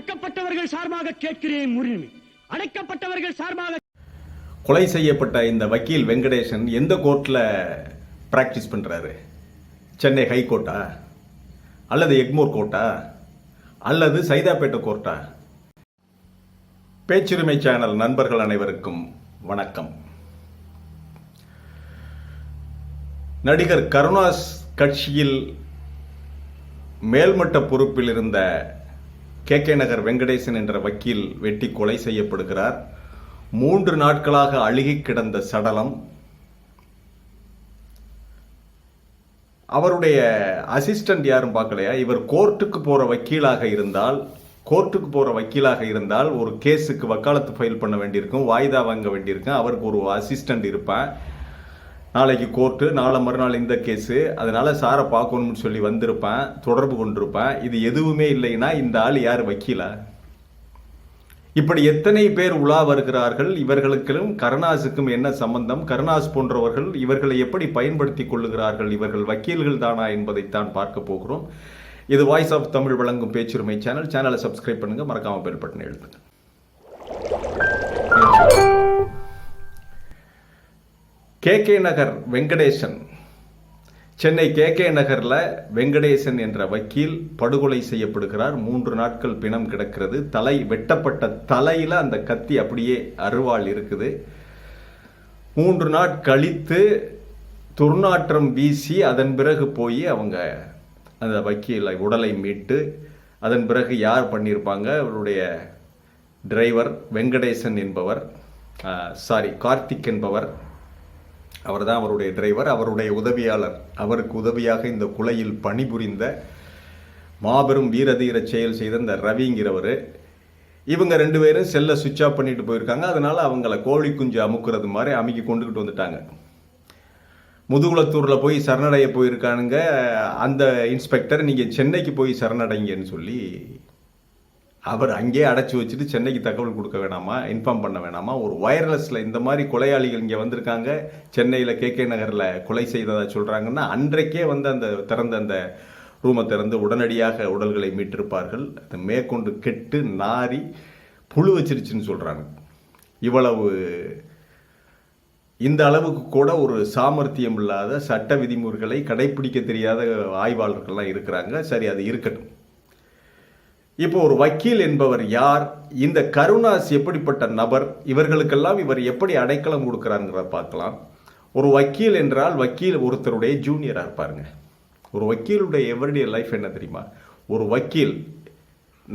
ஒடுக்கப்பட்டவர்கள் சார்பாக கேட்கிறேன் உரிமை அடைக்கப்பட்டவர்கள் சார்பாக கொலை செய்யப்பட்ட இந்த வக்கீல் வெங்கடேசன் எந்த கோர்ட்டில் ப்ராக்டிஸ் பண்ணுறாரு சென்னை ஹைகோர்ட்டா அல்லது எக்மோர் கோர்ட்டா அல்லது சைதாப்பேட்டை கோர்ட்டா பேச்சுரிமை சேனல் நண்பர்கள் அனைவருக்கும் வணக்கம். நடிகர் கருணாஸ் கட்சியில் மேல்மட்ட பொறுப்பில் இருந்த கே. கே. நகர் வெங்கடேசன் என்ற வக்கீல் வெட்டி கொலை செய்யப்படுகிறார். மூன்று நாட்களாக அழுகி கிடந்த சடலம். அவருடைய அசிஸ்டன்ட் யாரும் பார்க்கலையா? இவர் கோர்ட்டுக்கு போற வக்கீலாக இருந்தால் கோர்ட்டுக்கு போற வக்கீலாக இருந்தால் ஒரு கேஸுக்கு வக்காலத்து ஃபைல் பண்ண வேண்டியிருக்கும் வாய்தா வாங்க வேண்டியிருக்கும். அவருக்கு ஒரு அசிஸ்டன்ட் இருப்பேன். நாளைக்கு கோர்ட்டு நாளை மறுநாள் இந்த கேஸு அதனால் சாரை பார்க்கணும்னு சொல்லி வந்திருப்பேன் தொடர்பு கொண்டிருப்பேன். இது எதுவுமே இல்லைன்னா இந்த ஆள் யார் வக்கீலா? இப்படி எத்தனை பேர் உலா வருகிறார்கள்? இவர்களுக்கும் கருணாஸுக்கும் என்ன சம்பந்தம்? கருணாஸ் போன்றவர்கள் இவர்களை எப்படி பயன்படுத்தி கொள்ளுகிறார்கள்? இவர்கள் வக்கீல்கள் தானா என்பதைத்தான் பார்க்க போகிறோம். இது வாய்ஸ் ஆஃப் தமிழ் வழங்கும் பேச்சுரிமை சேனல் சேனலை சப்ஸ்கிரைப் பண்ணுங்கள் மறக்காமல் பெல் பட்டன் எழுதுங்க. K K Nagar Venkatesan. Chennai K K நகரில் வெங்கடேசன் என்ற வக்கீல் படுகொலை செய்யப்படுகிறார். மூன்று நாட்கள் பிணம் கிடக்கிறது. தலை வெட்டப்பட்ட தலையில் அந்த கத்தி அப்படியே அருவாள் இருக்குது. மூன்று நாட் கழித்து துர்நாற்றம் வீசி அதன் பிறகு போய் அவங்க அந்த வக்கீலை உடலை மீட்டு அதன் பிறகு யார் பண்ணியிருப்பாங்க? அவருடைய டிரைவர் வெங்கடேசன் என்பவர். சாரி கார்த்திக் என்பவர். அவர்தான் அவருடைய டிரைவர் அவருடைய உதவியாளர். அவருக்கு உதவியாக இந்த குலையில் பணிபுரிந்த மாபெரும் வீரதீர செயல் செய்த இந்த ரவிங்கிறவர். இவங்க ரெண்டு பேரும் செல்லை சுவிட்ச் ஆஃப் பண்ணிட்டு போயிருக்காங்க. அதனால அவங்கள கோழி குஞ்சு அமுக்குறது மாதிரி அமுக்கி கொண்டுகிட்டு வந்துட்டாங்க. முதுகுளத்தூரில் போய் சரணடைய போயிருக்கானுங்க. அந்த இன்ஸ்பெக்டர் நீங்கள் சென்னைக்கு போய் சரணடைங்கன்னு சொல்லி அவர் அங்கேயே அடைச்சி வச்சுட்டு சென்னைக்கு தகவல் கொடுக்க வேணாமா இன்ஃபார்ம் பண்ண வேணாமா? ஒரு வயர்லெஸில் இந்த மாதிரி கொலையாளிகள் இங்கே வந்திருக்காங்க சென்னையில் கே கே நகரில் கொலை செய்ததாக சொல்கிறாங்கன்னா அன்றைக்கே வந்து அந்த திறந்த அந்த ரூமை திறந்து உடனடியாக உடல்களை மீட்டிருப்பார்கள். அது மேற்கொண்டு கெட்டு நாரி புழு வச்சிருச்சுன்னு சொல்கிறாங்க இவ்வளவு இந்த அளவுக்கு கூட ஒரு சாமர்த்தியம் இல்லாத சட்ட விதிமுறைகளை கடைபிடிக்க தெரியாத ஆய்வாளர்கள்லாம் இருக்கிறாங்க. சரி அது இருக்கட்டும். இப்போ ஒரு வக்கீல் என்பவர் யார்? இந்த கருணாஸ் எப்படிப்பட்ட நபர்? இவர்களுக்கெல்லாம் இவர் எப்படி அடைக்கலம் கொடுக்குறாருங்கிறத பார்க்கலாம். ஒரு வக்கீல் என்றால் வக்கீல் ஒருத்தருடைய ஜூனியராக இருப்பாருங்க. ஒரு வக்கீலுடைய எவரிடே லைஃப் என்ன தெரியுமா? ஒரு வக்கீல்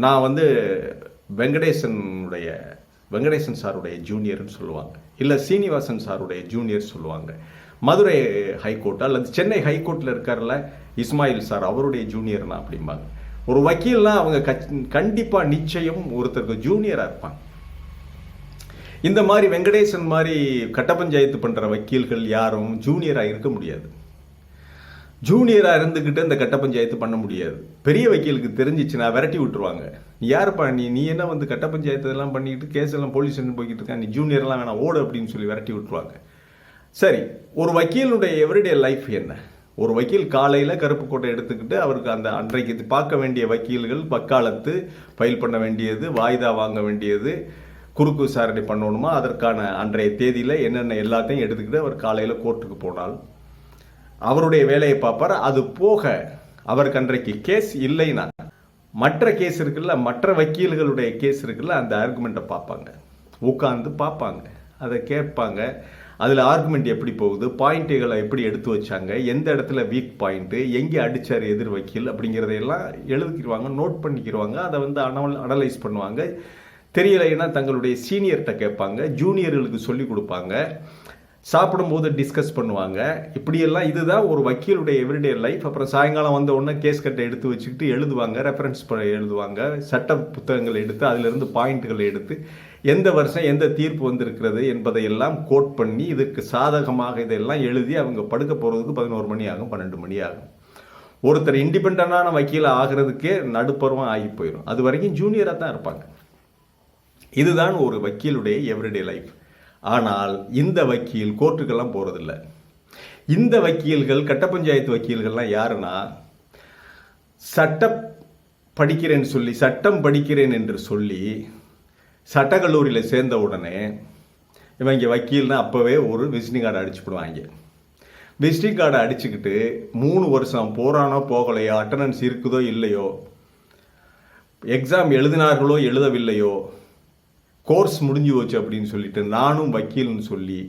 நான் வந்து வெங்கடேசனுடைய வெங்கடேசன் சாருடைய ஜூனியர்னு சொல்லுவாங்க. இல்லை சீனிவாசன் சாருடைய ஜூனியர் சொல்லுவாங்க. மதுரை ஹைகோர்ட் அல்லது சென்னை ஹைகோர்ட்டில் இருக்கார்ல இஸ்மாயில் சார் அவருடைய ஜூனியர்னா அப்படிம்பாங்க. ஒரு வக்கீல்னா அவங்க கண்டிப்பா நிச்சயம் ஒருத்தருக்கு ஜூனியரா இருப்பாங்க. இந்த மாதிரி வெங்கடேசன் மாதிரி கட்ட பஞ்சாயத்து பண்ற வக்கீல்கள் யாரும் ஜூனியரா இருக்க முடியாது. ஜூனியராக இருந்துக்கிட்டு இந்த கட்ட பஞ்சாயத்து பண்ண முடியாது. பெரிய வக்கீலுக்கு தெரிஞ்சிச்சுன்னா விரட்டி விட்டுருவாங்க. நீ யாருப்பா? நீ நீ என்ன வந்து கட்ட பஞ்சாயத்து எல்லாம் பண்ணிக்கிட்டு கேஸ் எல்லாம் போலீஸ் போய்கிட்டு இருக்கா? நீ ஜூனியர்லாம் வேணாம் ஓடு அப்படின்னு சொல்லி விரட்டி விட்டுருவாங்க. சரி ஒரு வக்கீலுடைய எவ்ரிடே லைஃப் என்ன? ஒரு வக்கீல் காலையில் கருப்பு கோட்டை எடுத்துக்கிட்டு அவருக்கு அந்த அன்றைக்கு பார்க்க வேண்டிய வக்கீல்கள் பக்காலத்து ஃபைல் பண்ண வேண்டியது வாய்தா வாங்க வேண்டியது குறுக்கு விசாரணை பண்ணணுமா அதற்கான அன்றைய தேதியில் என்னென்ன எல்லாத்தையும் எடுத்துக்கிட்டு அவர் காலையில் கோர்ட்டுக்கு போனால் அவருடைய வேலையை பார்ப்பார். அது போக அவருக்கு அன்றைக்கு கேஸ் இல்லைன்னா மற்ற கேஸ் இருக்குல்ல மற்ற வக்கீல்களுடைய கேஸ் இருக்குல்ல அந்த ஆர்குமெண்ட்டை பார்ப்பாங்க. உட்காந்து பார்ப்பாங்க. அதை கேட்பாங்க. அதில் ஆர்குமெண்ட் எப்படி போகுது? பாயிண்ட்டுகளை எப்படி எடுத்து வச்சாங்க? எந்த இடத்துல வீக் பாயிண்ட்டு எங்கே அடித்தார் எதிர் வக்கீல்? அப்படிங்கிறதையெல்லாம் எழுதிக்கிடுவாங்க நோட் பண்ணிக்கிடுவாங்க அதை வந்து அனல் அனலைஸ் பண்ணுவாங்க. தெரியலைன்னா தங்களுடைய சீனியர்கிட்ட கேட்பாங்க. ஜூனியர்களுக்கு சொல்லி கொடுப்பாங்க. சாப்பிடும்போது டிஸ்கஸ் பண்ணுவாங்க. இப்படியெல்லாம் இதுதான் ஒரு வக்கீலுடைய எவ்ரிடே லைஃப் அப்புறம் சாயங்காலம் வந்த உடனே கேஸ் கட்டை எடுத்து வச்சுக்கிட்டு எழுதுவாங்க ரெஃபரன்ஸ் எழுதுவாங்க. சட்ட புத்தகங்கள் எடுத்து அதிலிருந்து பாயிண்ட்டுகளை எடுத்து எந்த வருஷம் எந்த தீர்ப்பு வந்திருக்கிறது என்பதையெல்லாம் கோட் பண்ணி இதற்கு சாதகமாக இதெல்லாம் எழுதி அவங்க படுக்க போகிறதுக்கு பதினோரு மணி ஆகும் பன்னெண்டு மணி ஆகும். ஒருத்தர் இண்டிபெண்டான வக்கீல் ஆகிறதுக்கே நடுப்பருவம் ஆகி போயிடும் அது வரைக்கும் ஜூனியராக தான் இருப்பாங்க. இதுதான் ஒரு வக்கீலுடைய எவ்ரிடே லைஃப் ஆனால் இந்த வக்கீல் கோர்ட்டுக்கெல்லாம் போகிறதில்ல இந்த வக்கீல்கள் கட்ட பஞ்சாயத்து வக்கீல்கள்லாம் யாருன்னா சட்ட படிக்கிறேன்னு சொல்லி சட்டம் படிக்கிறேன் என்று சொல்லி சட்டக்கல்லூரியில் சேர்ந்த உடனே இவன் இங்கே வக்கீல்னா அப்போவே ஒரு விசிட்டிங் கார்டு அடிச்சுப்படுவாங்க விசிட்டிங் கார்டை அடிச்சுக்கிட்டு மூணு வருஷம் போகிறானோ போகலையோ அட்டண்டன்ஸ் இருக்குதோ இல்லையோ எக்ஸாம் எழுதினார்களோ எழுதவில்லையோ கோர்ஸ் முடிஞ்சு போச்சு அப்படின்னு சொல்லிட்டு நானும் வக்கீல்னு சொல்லி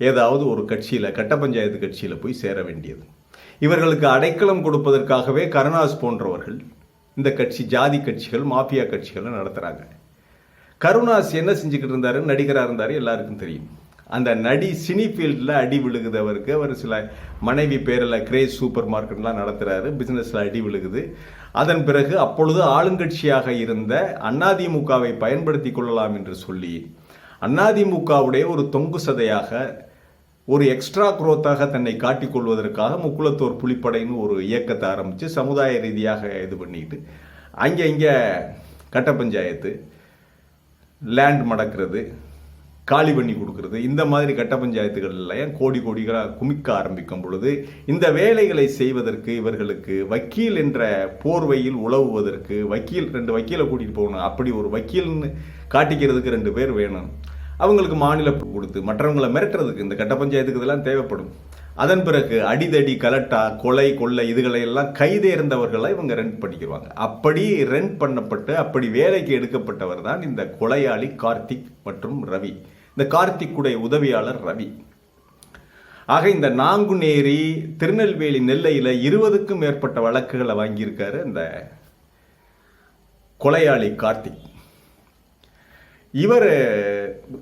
ஏதாவது ஒரு கட்சியில் கட்ட பஞ்சாயத்து கட்சியில் போய் சேர வேண்டியது. இவர்களுக்கு அடைக்கலம் கொடுப்பதற்காகவே கருணாஸ் போன்றவர்கள் இந்த கட்சி ஜாதி கட்சிகள் மாஃபியா கட்சிகளை நடத்துகிறாங்க கருணாஸ் என்ன செஞ்சுக்கிட்டு இருந்தாரு? நடிகராக இருந்தார் எல்லாருக்கும் தெரியும். அந்த நடி சினி ஃபீல்டில் அடி விழுகுது அவருக்கு. அவர் சில மனைவி பேரில் கிரேஸ் சூப்பர் மார்க்கெட்லாம் நடத்துகிறாரு பிஸ்னஸில் அடி விழுகுது. அதன் பிறகு அப்பொழுது ஆளுங்கட்சியாக இருந்த அதிமுகவை பயன்படுத்தி கொள்ளலாம் என்று சொல்லி அதிமுகவுடைய ஒரு தொங்கு சதையாக ஒரு எக்ஸ்ட்ரா குரோத்தாக தன்னை காட்டிக்கொள்வதற்காக முக்குளத்தோர் புலிப்படைன்னு ஒரு இயக்கத்தை ஆரம்பித்து சமுதாய ரீதியாக இது பண்ணிட்டு அங்கே இங்கே கட்ட பஞ்சாயத்து லேண்ட் மடக்கிறது காலி பண்ணி கொடுக்கறது இந்த மாதிரி கட்ட பஞ்சாயத்துகளில் கோடி கோடிகளாக குமிக்க ஆரம்பிக்கும் பொழுது இந்த வேலைகளை செய்வதற்கு இவர்களுக்கு வக்கீல் என்ற போர்வையில் உழவுவதற்கு வக்கீல் ரெண்டு வக்கீலை கூட்டிகிட்டு போகணும் அப்படி ஒரு வக்கீல்னு காட்டிக்கிறதுக்கு ரெண்டு பேர் வேணும். அவங்களுக்கு மாநில கொடுத்து மற்றவங்களை மிரட்டுறதுக்கு இந்த கட்ட பஞ்சாயத்துக்கு இதெல்லாம் தேவைப்படும். அதன் பிறகு அடிதடி கலட்டா கொலை கொள்ளை இதுகளை எல்லாம் கைதேர்ந்தவர்களை இவங்க ரெண்ட் பண்ணிக்கிடுவாங்க அப்படி ரெண்ட் பண்ணப்பட்டு அப்படி வேலைக்கு எடுக்கப்பட்டவர் தான் இந்த கொலையாளி கார்த்திக் மற்றும் ரவி. இந்த கார்த்திக்குடைய உதவியாளர் ரவி. ஆக இந்த நாங்குநேரி திருநெல்வேலி நெல்லையில் இருபதுக்கும் மேற்பட்ட வழக்குகளை வாங்கியிருக்காரு இந்த கொலையாளி கார்த்திக். இவர்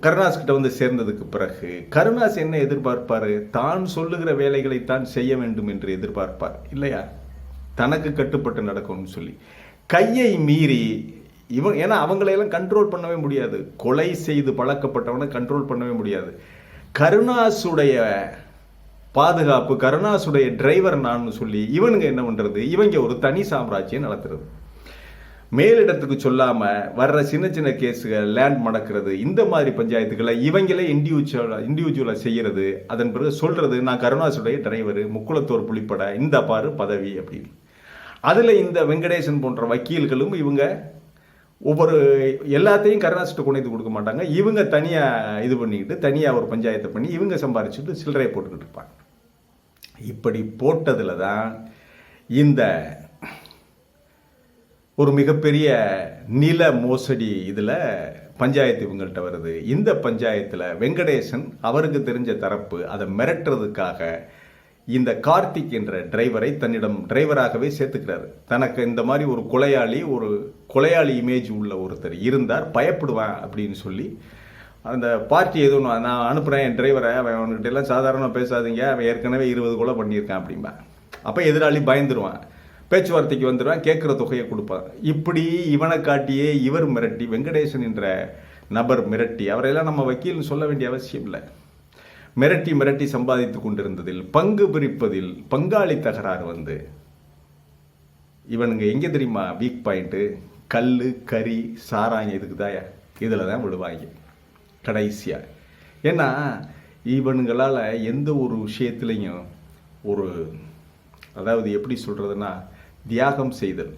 கருணாஸ் கிட்ட வந்து சேர்ந்ததுக்கு பிறகு கருணாஸ் என்ன எதிர்பார்ப்பார்? தான் சொல்லுகிற வேலைகளை தான் செய்ய வேண்டும் என்று எதிர்பார்ப்பார். இல்லையா? தனக்கு கட்டுப்பட்டு நடக்கும்னு சொல்லி. கையை மீறி இவன் ஏன்னா அவங்களையெல்லாம் கண்ட்ரோல் பண்ணவே முடியாது. கொலை செய்து பழக்கப்பட்டவனை கண்ட்ரோல் பண்ணவே முடியாது. கருணாசுடைய பாதுகாப்பு கருணாசுடைய டிரைவர் நான் சொல்லி இவனுங்க என்ன பண்ணுறது இவங்க ஒரு தனி சாம்ராஜ்யம் நடத்துறது. மேலிடத்துக்கு சொல்லாம வர்ற சின்ன சின்ன கேஸுகள் லேண்ட் மடக்கிறது இந்த மாதிரி பஞ்சாயத்துக்களை இவங்களே இண்டிவிஜுவலா இண்டிவிஜுவலா செய்யறது அதன் பிறகு சொல்றது நான் கருணாசுடைய டிரைவர் முக்குளத்தோர் புலிப்பட இந்த பாரு பதவி அப்படின்னு. அதுல இந்த வெங்கடேசன் போன்ற வக்கீல்களும் இவங்க ஒவ்வொரு எல்லாத்தையும் கருணாசிட்ட கொண்டு கொடுக்க மாட்டாங்க. இவங்க தனியா இது பண்ணிக்கிட்டு தனியா ஒரு பஞ்சாயத்தை பண்ணி இவங்க சம்பாரிச்சுட்டு சில்லறையை போட்டுக்கிட்டு இருப்பாங்க. இப்படி போட்டதுல தான் இந்த ஒரு மிகப்பெரிய நில மோசடி இதில் பஞ்சாயத்து இவங்கள்ட்ட வருது. இந்த பஞ்சாயத்தில் வெங்கடேசன் அவருக்கு தெரிஞ்ச தரப்பு அதை மிரட்டுறதுக்காக இந்த கார்த்திக் என்ற டிரைவரை தன்னிடம் டிரைவராகவே சேர்த்துக்கிறாரு. தனக்கு இந்த மாதிரி ஒரு கொலையாளி ஒரு கொலையாளி இமேஜ் உள்ள ஒருத்தர் இருந்தார் பயப்படுவேன் அப்படின்னு சொல்லி அந்த பார்ட்டி எதுவும் நான் நான் அனுப்புகிறேன் என் டிரைவரை அவன் அவன்கிட்ட எல்லாம் சாதாரணமாக பேசாதீங்க அவன் ஏற்கனவே இருபது கொலை பண்ணியிருக்கான் அப்படிம்பான். அப்போ எதிராளி பயந்துருவான். பேச்சுவார்த்தைக்கு வந்துடுவேன் கேட்குற தொகையை கொடுப்பான். இப்படி இவனை காட்டியே இவர் மிரட்டி வெங்கடேசன் என்ற நபர் மிரட்டி அவரையெல்லாம் நம்ம வக்கீல்னு சொல்ல வேண்டிய அவசியம் இல்லை. மிரட்டி மிரட்டி சம்பாதித்து கொண்டிருந்ததில் பங்கு பிரிப்பதில் பங்காளி தகராறு வந்து இவனுங்க எங்கே தெரியுமா வீக் பாயிண்ட்டு கல் கறி சாராயம் இதுக்கு தான் இதில் தான் விடுவாங்க கடைசியாக ஏன்னா இவனுங்களால் எந்த ஒரு விஷயத்துலையும் ஒரு அதாவது எப்படி சொல்கிறதுனா தியாகம் செய்தல்.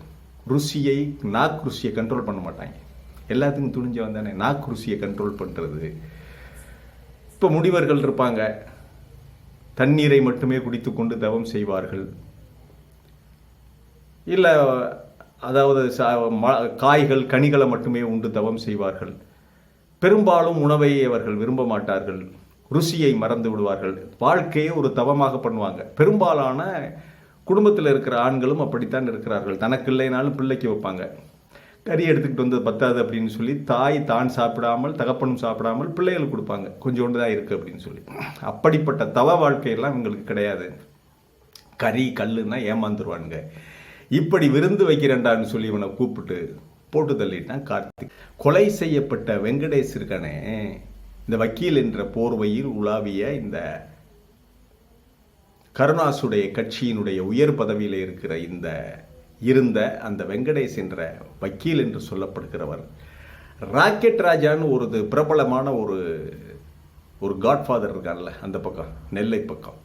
ருசியை நாக் ருசியை கண்ட்ரோல் பண்ண மாட்டாங்க. எல்லாத்துக்கும் துணிஞ்ச வந்தானே நாக்கு ருசியை கண்ட்ரோல் பண்ணுறது இப்போ முனிவர்கள் இருப்பாங்க. தண்ணீரை மட்டுமே குடித்துக்கொண்டு தவம் செய்வார்கள். இல்லை அதாவது ம- காய்கள் கனிகளை மட்டுமே உண்டு தவம் செய்வார்கள். பெரும்பாலும் உணவை அவர்கள் விரும்ப மாட்டார்கள். ருசியை மறந்து விடுவார்கள். வாழ்க்கையை ஒரு தவமாக பண்ணுவாங்க. பெரும்பாலான குடும்பத்தில் இருக்கிற ஆண்களும் அப்படித்தான் இருக்கிறார்கள். தனக்கு இல்லைனாலும் பிள்ளைக்கு வைப்பாங்க. கறி எடுத்துக்கிட்டு வந்து பத்தாது அப்படின்னு சொல்லி தாய் தான் சாப்பிடாமல் தகப்பனும் சாப்பிடாமல் பிள்ளைகளுக்கு கொடுப்பாங்க. கொஞ்சோண்டு தான் இருக்குது அப்படின்னு சொல்லி. அப்படிப்பட்ட தவ வாழ்க்கையெல்லாம் இவங்களுக்கு கிடையாது. கறி கல்லுன்னா ஏமாந்துருவானுங்க. இப்படி விருந்து வைக்கிறேன்டான்னு சொல்லி இவனை கூப்பிட்டு போட்டு தள்ளிட்டான் கார்த்திக். கொலை செய்யப்பட்ட வெங்கடேஷ் இருக்கானே. இந்த வக்கீல் என்ற போர்வையில் உலாவிய இந்த கருணாசுடைய கட்சியினுடைய உயர் பதவியில் இருக்கிற இந்த இருந்த அந்த வெங்கடேஷ் என்ற வக்கீல் என்று சொல்லப்படுகிறவர் ராக்கெட் ராஜான்னு ஒரு இது பிரபலமான ஒரு ஒரு காட்ஃபாதர் இருக்கார்ல அந்த பக்கம் நெல்லை பக்கம்.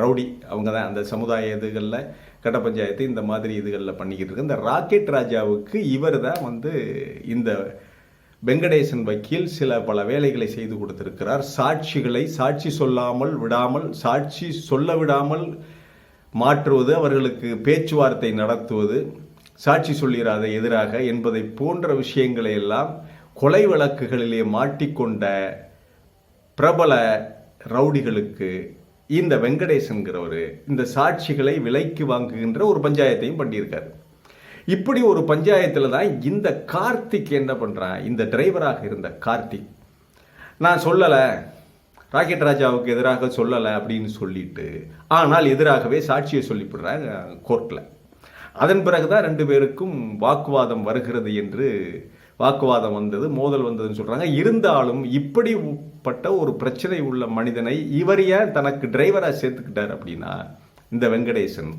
ரவுடி அவங்க தான் அந்த சமுதாய இதுகளில் கட்ட பஞ்சாயத்து இந்த மாதிரி இதுகளில் பண்ணிக்கிட்டு இருக்கு. இந்த ராக்கெட் ராஜாவுக்கு இவர் தான் வந்து இந்த வெங்கடேசன் வக்கீல் சில பல வேலைகளை செய்து கொடுத்திருக்கிறார். சாட்சிகளை சாட்சி சொல்லாமல் விடாமல் சாட்சி சொல்ல விடாமல் மாற்றுவது அவர்களுக்கு பேச்சுவார்த்தை நடத்துவது சாட்சி சொல்லிராத எதிராக என்பதை போன்ற விஷயங்களை எல்லாம் கொலை வழக்குகளிலே மாட்டிக்கொண்ட பிரபல ரவுடிகளுக்கு இந்த வெங்கடேசன்கிறவர் இந்த சாட்சிகளை விலைக்கு வாங்குகின்ற ஒரு பஞ்சாயத்தையும் பண்ணியிருக்காரு. இப்படி ஒரு பஞ்சாயத்தில் தான் இந்த கார்த்திக் என்ன பண்ணுறான் இந்த டிரைவராக இருந்த கார்த்திக். நான் சொல்லலை. ராக்கெட் ராஜாவுக்கு எதிராக சொல்லலை அப்படின்னு சொல்லிட்டு ஆனால் எதிராகவே சாட்சியை சொல்லிவிடுறாங்க கோர்ட்டில் அதன் பிறகு தான் ரெண்டு பேருக்கும் வாக்குவாதம் வருகிறது என்று வாக்குவாதம் வந்தது மோதல் வந்ததுன்னு சொல்கிறாங்க இருந்தாலும் இப்படிப்பட்ட ஒரு பிரச்சனை உள்ள மனிதனை இவர் ஏன் தனக்கு டிரைவராக சேர்த்துக்கிட்டார் அப்படின்னா இந்த வெங்கடேசன்.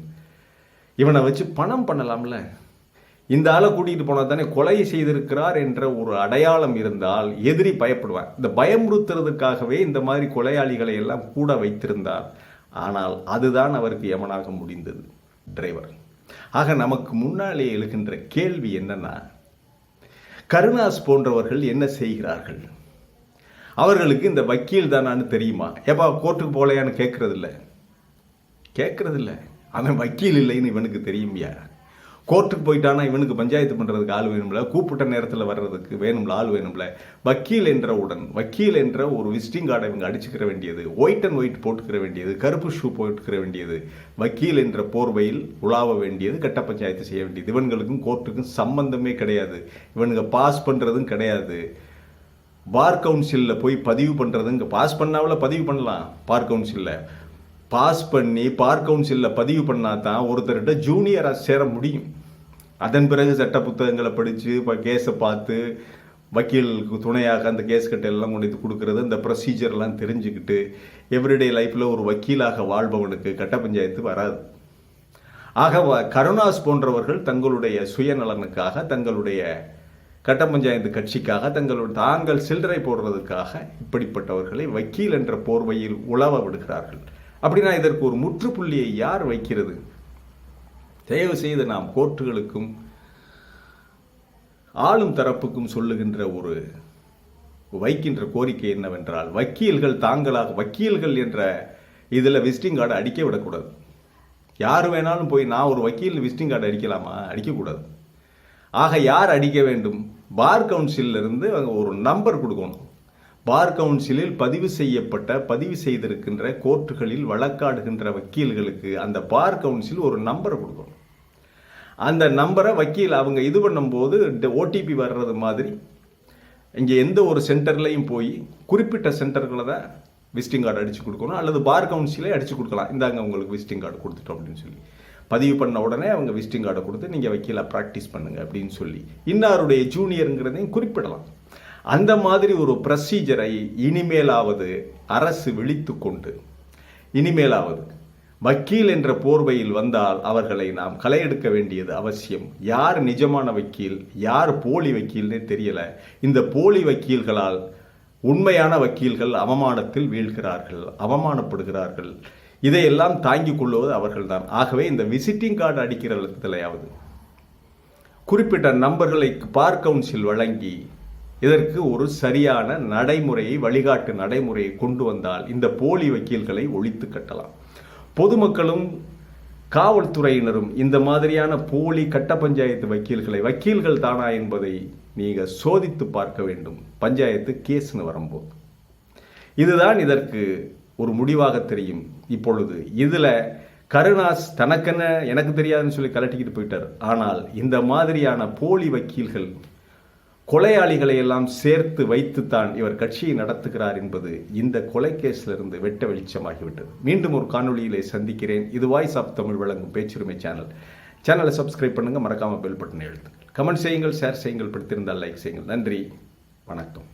இவனை வச்சு பணம் பண்ணலாம்ல. இந்த ஆளை கூட்டிகிட்டு போனால் தானே கொலை செய்திருக்கிறார் என்ற ஒரு அடையாளம் இருந்தால் எதிரி பயப்படுவார். இந்த பயமுறுத்துறதுக்காகவே இந்த மாதிரி கொலையாளிகளை எல்லாம் கூட வைத்திருந்தார். ஆனால் அதுதான் அவருக்கு எமனாக முடிந்தது? டிரைவர் ஆக நமக்கு முன்னாலே எழுகின்ற கேள்வி என்னன்னா கருணாஸ் போன்றவர்கள் என்ன செய்கிறார்கள்? அவர்களுக்கு இந்த வக்கீல் தானான்னு தெரியுமா? ஏப்பா கோர்ட்டுக்கு போகலையான்னு கேட்கறதில்ல கேட்கறதில்ல அவன் வக்கீல் இல்லைன்னு இவனுக்கு தெரியும்யா? கோர்ட்டுக்கு போயிட்டானா இவனுக்கு பஞ்சாயத்து பண்ணுறதுக்கு ஆள் வேணும்ல? கூப்பிட்ட நேரத்தில் வர்றதுக்கு வேணும்ல? ஆள் வேணும்ல? வக்கீல் என்றவுடன் வக்கீல் என்ற ஒரு விசிட்டிங் கார்டை இவங்க அடிச்சுக்கிற வேண்டியது ஒயிட் அண்ட் ஒயிட் போட்டுக்கிற வேண்டியது கருப்பு ஷூ போட்டுக்கிற வேண்டியது வக்கீல் என்ற போர்வையில் உலாவ வேண்டியது கட்ட பஞ்சாயத்து செய்ய வேண்டியது. இவன்களுக்கும் கோர்ட்டுக்கும் சம்பந்தமே கிடையாது. இவனுங்க பாஸ் பண்ணுறதும் கிடையாது. பார் கவுன்சிலில் போய் பதிவு பண்ணுறதுங்க பாஸ் பண்ணாவில் பதிவு பண்ணலாம் பார் கவுன்சிலில் பாஸ் பண்ணி பார் கவுன்சிலில் பதிவு பண்ணால் தான் ஒருத்தர்கிட்ட ஜூனியராக சேர முடியும். அதன் பிறகு சட்ட புத்தகங்களை படித்து இப்போ கேஸை பார்த்து வக்கீலுக்கு துணையாக அந்த கேஸ் கட்டையெல்லாம் கொண்டு வந்து கொடுக்கறது அந்த ப்ரொசீஜர்லாம் தெரிஞ்சுக்கிட்டு எவ்ரிடே லைஃப்பில் ஒரு வக்கீலாக வாழ்பவனுக்கு கட்ட பஞ்சாயத்து வராது. ஆக கருணாஸ் போன்றவர்கள் தங்களுடைய சுயநலனுக்காக தங்களுடைய கட்ட பஞ்சாயத்து கட்சிக்காக தங்களுடைய தாங்கள் சில்லறை போடுறதுக்காக இப்படிப்பட்டவர்களை வக்கீல் என்ற போர்வையில் உழவ விடுகிறார்கள். அப்படின்னா இதற்கு ஒரு முற்றுப்புள்ளியை யார் வைக்கிறது? தயவு செய்து நாம் கோர்ட்டுகளுக்கும் ஆளும் தரப்புக்கும் சொல்லுகின்ற ஒரு வைக்கின்ற கோரிக்கை என்னவென்றால் வக்கீல்கள் தாங்களாக வக்கீல்கள் என்ற இதில் விசிட்டிங் கார்டு அடிக்க விடக்கூடாது. யார் வேணாலும் போய் நான் ஒரு வக்கீல் விசிட்டிங் கார்டு அடிக்கலாமா? அடிக்கக்கூடாது. ஆக யார் அடிக்க வேண்டும்? பார் கவுன்சிலிருந்து அவங்க ஒரு நம்பர் கொடுக்கணும். பார் கவுன்சிலில் பதிவு செய்யப்பட்ட பதிவு செய்திருக்கின்ற கோர்ட்டுகளில் வழக்காடுகின்ற வக்கீல்களுக்கு அந்த பார் கவுன்சில் ஒரு நம்பரை கொடுக்கணும். அந்த நம்பரை வக்கீல் அவங்க இது பண்ணும்போது ஓடிபி வர்றது மாதிரி இங்கே எந்த ஒரு சென்டர்லையும் போய் குறிப்பிட்ட சென்டர்களை தான் விசிட்டிங் கார்டு அடித்து கொடுக்கணும் அல்லது பார் கவுன்சிலே அடித்து கொடுக்கலாம். இந்தாங்க உங்களுக்கு விசிட்டிங் கார்டு கொடுத்துட்டோம் அப்படின்னு சொல்லி. பதிவு பண்ண உடனே அவங்க விசிட்டிங் கார்டை கொடுத்து நீங்கள் வக்கீலாக ப்ராக்டிஸ் பண்ணுங்க அப்படின்னு சொல்லி. இன்னாருடைய ஜூனியருங்கிறதையும் குறிப்பிடலாம். அந்த மாதிரி ஒரு ப்ரொசீஜரை இனிமேலாவது அரசு விழித்து கொண்டு இனிமேலாவது வக்கீல் என்ற போர்வையில் வந்தால் அவர்களை நாம் களையெடுக்க வேண்டியது அவசியம். யார் நிஜமான வக்கீல் யார் போலி வக்கீல்னே தெரியல. இந்த போலி வக்கீல்களால் உண்மையான வக்கீல்கள் அவமானத்தில் வீழ்கிறார்கள் அவமானப்படுகிறார்கள். இதையெல்லாம் தாங்கிக் கொள்வது அவர்கள்தான். ஆகவே இந்த விசிட்டிங் கார்டு அடிக்கிற இடத்துலையாவது குறிப்பிட்ட நம்பர்களை பார் கவுன்சில் வழங்கி இதற்கு ஒரு சரியான நடைமுறையை வழிகாட்டு நடைமுறையை கொண்டு வந்தால் இந்த போலி வக்கீல்களை ஒழித்து கட்டலாம். பொதுமக்களும் காவல்துறையினரும் இந்த மாதிரியான போலி கட்ட பஞ்சாயத்து வக்கீல்களை வக்கீல்கள் தானா என்பதை நீங்கள் சோதித்து பார்க்க வேண்டும். பஞ்சாயத்து கேஸ்னு வரும்போது. இதுதான் இதற்கு ஒரு முடிவாக தெரியும். இப்பொழுது இதில் கருணாஸ் தனக்கென்ன எனக்கு தெரியாதுன்னு சொல்லி கலட்டிக்கிட்டு போயிட்டார். ஆனால் இந்த மாதிரியான போலி வக்கீல்கள் கொலையாளிகளை எல்லாம் சேர்த்து வைத்துத்தான் இவர் கட்சியை நடத்துகிறார் என்பது இந்த கொலை கேஸ்ல இருந்து வெட்ட வெளிச்சமாகிவிட்டது. மீண்டும் ஒரு காணொளியிலே சந்திக்கிறேன். இது வாய்ஸ் ஆஃப் தமிழ் வழங்கும் பேச்சுரிமை சேனல். சேனலை சப்ஸ்கிரைப் பண்ணுங்க மறக்காமல் பெல் பட்டனை எழுத்துங்கள் கமெண்ட் செய்யுங்கள் ஷேர் செய்யுங்கள் பிடித்திருந்தால் லைக் செய்யுங்கள். நன்றி. வணக்கம்.